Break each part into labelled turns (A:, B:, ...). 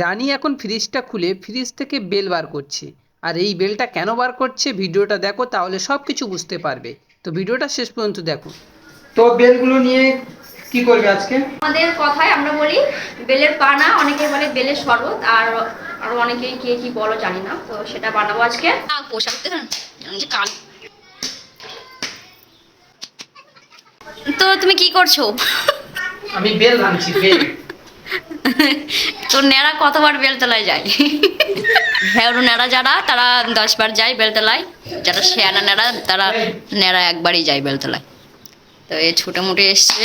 A: রানী এখন ফ্রিজটা খুলে ফ্রিজ থেকে বেল বার করছে। আর এই বেলটা কেন বার করছে ভিডিওটা দেখো তাহলে সব কিছু বুঝতে পারবে। তো ভিডিওটা শেষ পর্যন্ত দেখো। তো বেলগুলো নিয়ে কি করবে আজকে?
B: আমাদের কথায় আমরা বলি বেলের পানা অনেকে বলে বেলের শরবত আর আরও অনেকেই কে কি বলো জানি না তো সেটা বানাবো আজকে। পোশাক কাল। তো তুমি কি করছ?
A: আমি বেল ভাঙছি বেল
B: তো নেড়া কতবার বেলতলায় যায়? হ্যাঁ নেড়া যারা, তারা দশ বার যায় বেলতলায়। যারা শেয়ানা নেড়া তারা নেড়া একবারই যায় বেলতলায়। তো এই ছোটো মোটে এসছে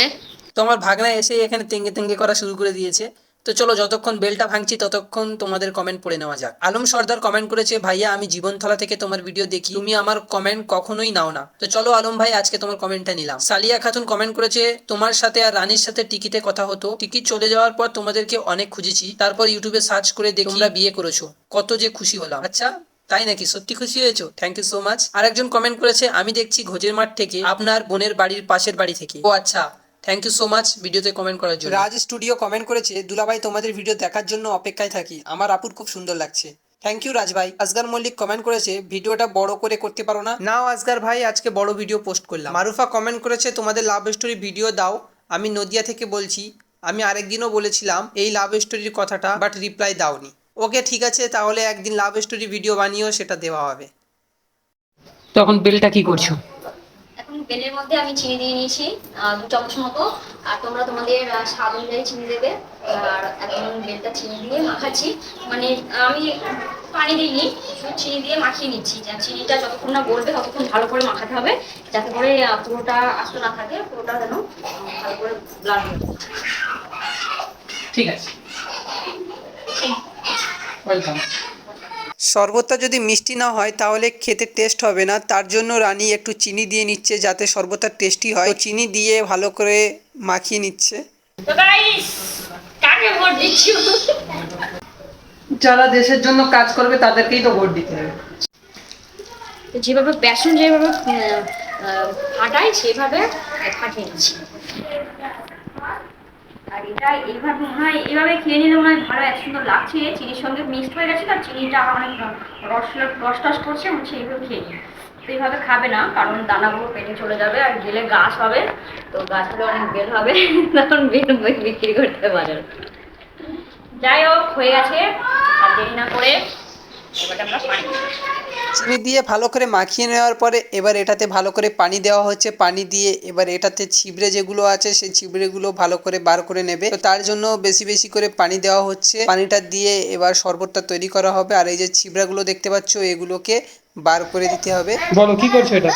A: তোমার ভাগনা এসে এখানে তেঙ্গে তেঙ্গে করা শুরু করে দিয়েছে। তো চলো যতক্ষণ বেলটা ভাঙছি ততক্ষণ তোমাদের কমেন্ট পড়ে নেওয়া যাক। আলম সর্দার কমেন্ট করেছে ভাইয়া আমি জীবনথলা থেকে তোমার ভিডিও দেখি। তুমি আমার কমেন্ট কখনোই নাও না। তো চলো আলম ভাই আজকে তোমার কমেন্টটা নিলাম। সালিয়া খাতুন কমেন্ট করেছে তোমার সাথে আর রানীর সাথে টিকিটে কথা হতো। টিকিট চলে যাওয়ার পর তোমাদেরকে অনেক খুঁজেছি। তারপর ইউটিউবে সার্চ করে দেখি তোমরা বিয়ে করেছ। কত যে খুশি হলাম। আচ্ছা তাই নাকি? সত্যি খুশি হয়েছো? থ্যাংক ইউ সো মাচ আরেকজন কমেন্ট করেছে আমি দেখছি ঘোজের মাঠ থেকে আপনার বোনের বাড়ির পাশের বাড়ি থেকে। ও আচ্ছা। থ্যাংক ইউ সো মাচ ভিডিওতে কমেন্ট করার জন্য। রাজ স্টুডিও কমেন্ট করেছে দুলাভাই তোমাদের ভিডিও দেখার জন্য অপেক্ষায় থাকি। আমার আপুর খুব সুন্দর লাগছে। থ্যাংক ইউ রাজ ভাই। আসগার মল্লিক কমেন্ট করেছে ভিডিওটা বড় করে করতে পারো না? নাও আজগার ভাই আজকে বড় ভিডিও পোস্ট করলাম। মারুফা কমেন্ট করেছে তোমাদের লাভ স্টোরি ভিডিও দাও। আমি নদিয়া থেকে বলছি। আমি আরেকদিনও বলেছিলাম এই লাভ স্টোরির কথাটা বাট রিপ্লাই দাওনি। ওকে ঠিক আছে তাহলে একদিন লাভ স্টোরি ভিডিও বানিয়েও সেটা দেওয়া হবে। তখন বেলটা কি করছ?
B: বেলের মধ্যে আমি চিনি দিয়ে নিয়েছি দু চামচ মতো। আর তোমরা তোমাদের স্বাদ অনুযায়ী চিনি দেবে। আর এখন বেলটা চিনি দিয়ে মাখাচ্ছি। মানে আমি পানি দিইনি শুধু চিনি দিয়ে মাখিয়ে নিচ্ছি। যে চিনিটা যতক্ষণ না গলবে ততক্ষণ ভালো করে মাখাতে হবে যাতে করে পুরোটা আস্ত না থাকে পুরোটা যেন ভালো করে ব্লাড হয়ে
A: ঠিক আছে। ওয়েলকাম শরবতটা যদি মিষ্টি না হয় তাহলে খেতে টেস্ট হবে না। তার জন্য রানী একটু চিনি দিয়ে নিচ্ছে যাতে শরবতটা টেস্টি হয়। চিনি দিয়ে ভালো করে মাখিয়ে নিচ্ছে।
B: তো গাইস কাকে ভোট দিচ্ছি?
A: যারা দেশের জন্য কাজ করবে তাদেরকেই তো ভোট দিতে হবে।
B: যেভাবে বেসন যেভাবে ফাটাই সেভাবে ফাটিয়ে নিচ্ছি। আর এটা এইভাবে মনে হয় এইভাবে খেয়ে নিলে মনে হয় ভালো, এত সুন্দর লাগছে। চিনির সঙ্গে মিক্সড হয়ে গেছে, তার চিনিটা অনেক রস রস টস করছে হচ্ছে এইভাবে খেয়ে নিই তো এইভাবে খাবে না, কারণ দানাগুলো পেটে চলে যাবে আর গেলে গাছ হবে, তো গাছ হলে অনেক বেল হবে, তখন বেল বিক্রি করতে পারে যাই হোক, হয়ে গেছে, আর দেরি না করে, এবার আমরা পানি
A: চিনি দিয়ে ভালো করে মাখিয়ে নেওয়ার পরে এবার এটাতে ভালো করে পানি দেওয়া হচ্ছে। পানি দিয়ে এবার এটাতে ছিবড়ে যেগুলো আছে সেই ছিবড়েগুলো ভালো করে বার করে নেবে। তো তার জন্য বেশি বেশি করে পানি দেওয়া হচ্ছে। পানিটা দিয়ে এবার শরবতটা তৈরি করা হবে। আর এই যে ছিবড়াগুলো দেখতে পাচ্ছ এগুলোকে বার করে দিতে হবে। বলো কি করছ এটা?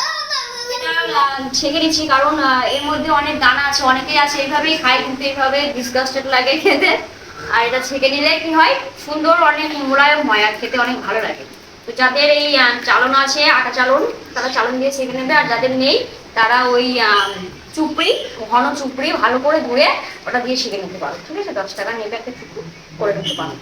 B: এটা ছেঁকে নিচ্ছি কারণ এর মধ্যে অনেক দানা আছে অনেকেই আছে এইভাবেই খায় কিন্তু এইভাবে ডিসগাস্টেড লাগে খেতে। আর এটা ছেঁকে নিলে কি হয়? সুন্দর অনেক মোলায়ম হয় আর খেতে অনেক ভালো লাগে। তো যাদের এই চালন আছে, আটা চালন, তারা চালন দিয়ে ছেঁকে নেবে। আর যাদের নেই, তারা ওই চুপড়ি, ঘন চুপড়ি ভালো করে ধুয়ে ওটা দিয়ে ছেঁকে নিতে পারো, ঠিক আছে? দশ টাকা নেবে একটা চুপড়ি করে নিতে পারো।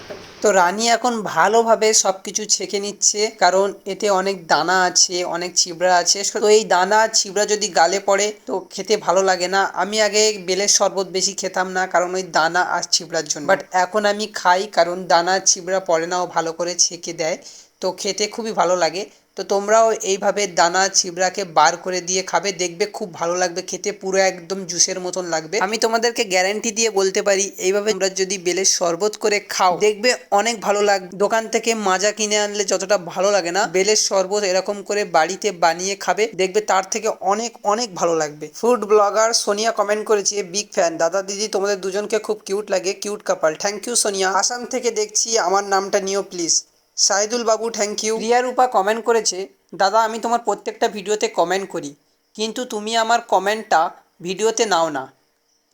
A: তো রানী এখন ভালোভাবে সব কিছু ছেঁকে নিচ্ছে, কারণ এতে অনেক দানা আছে, অনেক ছিবড়া আছে। তো এই দানা, ছিবড়া যদি গালে পড়ে, তো খেতে ভালো লাগে না। আমি আগে বেলের শরবত বেশি খেতাম না, কারণ ওই দানা আর ছিবড়ার জন্য। বাট এখন আমি খাই, কারণ দানা, ছিবড়া পড়ে না, ও ভালো করে ছেঁকে দেয়। তো খেতে খুবই ভালো লাগে। তো তোমরাও এইভাবে দানা ছিবড়াকে বার করে দিয়ে খাবে, দেখবে খুব ভালো লাগবে, খেতে পুরো একদম জুসের মতন লাগবে। আমি তোমাদেরকে গ্যারান্টি দিয়ে বলতে পারি, এইভাবে তোমরা যদি বেলের শরবত করে খাও, দেখবে অনেক ভালো লাগবে। দোকান থেকে মাজা কিনে আনলে যতটা ভালো লাগে না, বেলের শরবত এরকম করে বাড়িতে বানিয়ে খাবে, দেখবে তার থেকে অনেক অনেক ভালো লাগবে। ফুড ব্লগার সোনিয়া কমেন্ট করেছে বিগ ফ্যান দাদা দিদি, তোমাদের দুজনকে খুব কিউট লাগে cute couple thank you Sonia. Assam থেকে দেখছি, আমার নামটা নিও please Saidul Babu thank you Riya Rupa comment করেছে দাদা আমি তোমার প্রত্যেকটা ভিডিওতে কমেন্ট করি কিন্তু তুমি আমার কমেন্টটা ভিডিওতে নাও না।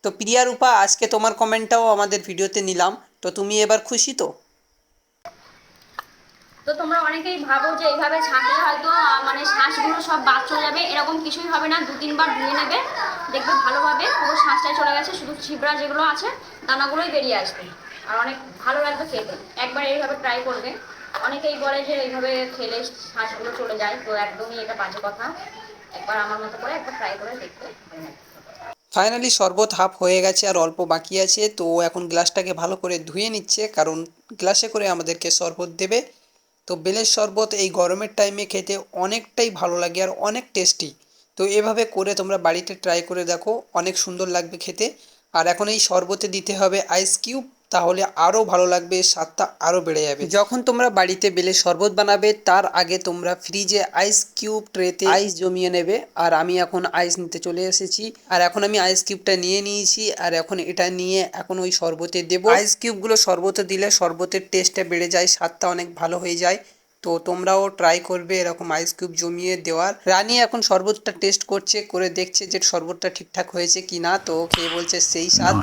A: তো প্রিয়া রূপা আজকে তোমার কমেন্টটাও আমাদের ভিডিওতে নিলাম তো তুমি এবার খুশি তো?
B: তো তোমরা অনেকেই ভাবো যে এইভাবে ছাঁকলে হয়তো মানে শ্বাসগুলো সব বাদ চলে যাবে এরকম কিছুই হবে না দু তিনবার ধুয়ে নেবে দেখবে ভালোভাবে পুরো শ্বাসটাই চলে গেছে শুধু ছিবড়া যেগুলো আছে দানাগুলোই বেরিয়ে আসবে। আর অনেক ভালো লাগবে খেতে একবার এইভাবে ট্রাই করবে। অনেকেই বলে যে এইভাবে খেলে শ্বাসগুলো চলে যায়, তো একদমই এটা বাজে কথা। একবার আমার মতো করে একবার ট্রাই করে দেখতে
A: ফাইনালি শরবত হাফ হয়ে গেছে আর অল্প বাকি আছে, তো এখন গ্লাসটাকে ভালো করে ধুয়ে নিচ্ছে, কারণ গ্লাসে করে আমাদেরকে শরবত দেবে। তো বেলের শরবত এই গরমের টাইমে খেতে অনেকটাই ভালো লাগে আর অনেক টেস্টি তো এভাবে করে তোমরা বাড়িতে ট্রাই করে দেখো, অনেক সুন্দর লাগবে খেতে। আর এখন এই শরবতে দিতে হবে আইস কিউব তাহলে আরও ভালো লাগবে স্বাদটা আরও বেড়ে যাবে। যখন তোমরা বাড়িতে বেলে শরবত বানাবে তার আগে তোমরা ফ্রিজে আইস কিউব ট্রেতে আইস জমিয়ে নেবে। আর আমি এখন আইস নিতে চলে এসেছি। আর এখন আমি আইস কিউবটা নিয়ে নিয়েছি। আর এখন এটা নিয়ে এখন ওই শরবতে দেবো। আইস কিউবগুলো শরবতে দিলে শরবতের টেস্টটা বেড়ে যায় স্বাদটা অনেক ভালো হয়ে যায়। তো তোমরাও ট্রাই করবে এরকম আইস কিউব জমিয়ে দেওয়ার। রানী এখন শরবতটা টেস্ট করছে করে দেখছে যে শরবতটা ঠিকঠাক হয়েছে কি না তো খেয়ে বলছে সেই স্বাদ।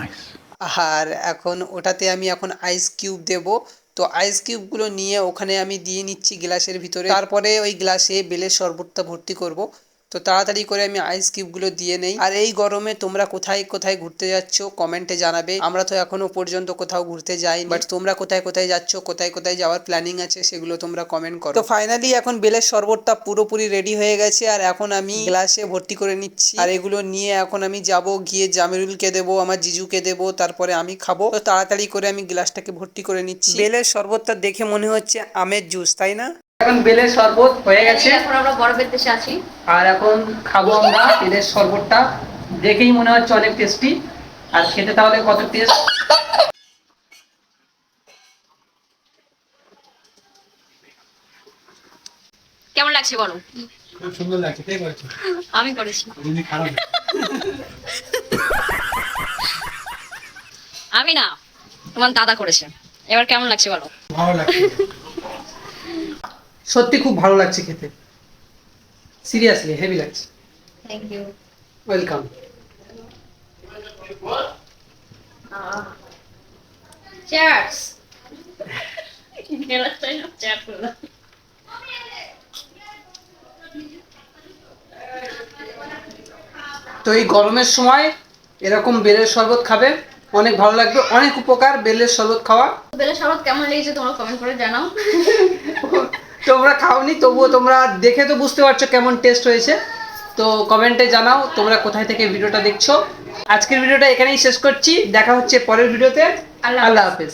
A: আর এখন ওটাতে আমি এখন আইস কিউব দেব। তো আইস কিউবগুলো নিয়ে ওখানে আমি দিয়ে নিচ্ছি গ্লাসের ভিতরে। তারপরে ওই গ্লাসে বেলের শরবতটা ভর্তি করব। তো তাড়াতাড়ি করে আমি আইস কিউবগুলো দিয়ে নেই। আর এই গরমে তোমরা কোথায় কোথায় ঘুরতে যাচ্ছ কমেন্টে জানাবে। আমরা তো এখনও পর্যন্ত কোথাও ঘুরতে যাই বাট তোমরা কোথায় কোথায় যাচ্ছ, কোথায় কোথায় যাওয়ার প্ল্যানিং আছে, সেগুলো তোমরা কমেন্ট করো। তো ফাইনালি এখন বেলের শরবতটা পুরোপুরি রেডি হয়ে গেছে। আর এখন আমি গ্লাসে ভর্তি করে নিচ্ছি। আর এগুলো নিয়ে এখন আমি যাব, গিয়ে জামিরুলকে দেবো, আমার জিজুকে দেবো, তারপরে আমি খাব। তো তাড়াতাড়ি করে আমি গ্লাসটাকে ভর্তি করে নিচ্ছি। বেলের শরবতটা দেখে মনে হচ্ছে আমের জুস তাই না? এখন বেলের শরবত হয়ে গেছে।
B: এখন আমরা বরফের দেশে আছি।
A: আর এখন খাব আমরা বেলের শরবতটা। দেখেই মনে হচ্ছে অনেক টেস্টি আর খেতে তাহলে কত টেস্ট
B: কেমন লাগছে বলো?
C: খুব সুন্দর লাগছে কে করেছে?
B: আমি করেছি।
C: তুমি খারাপ।
B: আমি না তোমার দাদা করেছে। এবার কেমন লাগছে বলো?
C: ভালো লাগছে।
A: সত্যি খুব ভালো লাগছে খেতে। সিরিয়াসলি হেভি লাগছে।
B: থ্যাংক ইউ
A: ওয়েলকাম
B: চিয়ার্স
A: তো এই গরমের সময় এরকম বেলের শরবত খাবে অনেক ভালো লাগবে অনেক উপকার বেলের শরবত খাওয়া।
B: বেলের শরবত কেমন লেগেছে তোমরা কমেন্ট করে জানাও।
A: তোমরা খাওনি তবুও তোমরা দেখে তো বুঝতে পারছ কেমন টেস্ট হয়েছে। তো কমেন্টে জানাও তোমরা কোথায় থেকে ভিডিওটা দেখছ। আজকের ভিডিওটা এখানেই শেষ করছি। দেখা হচ্ছে পরের ভিডিওতে
B: আল্লাহ
A: আল্লাহ হাফেজ।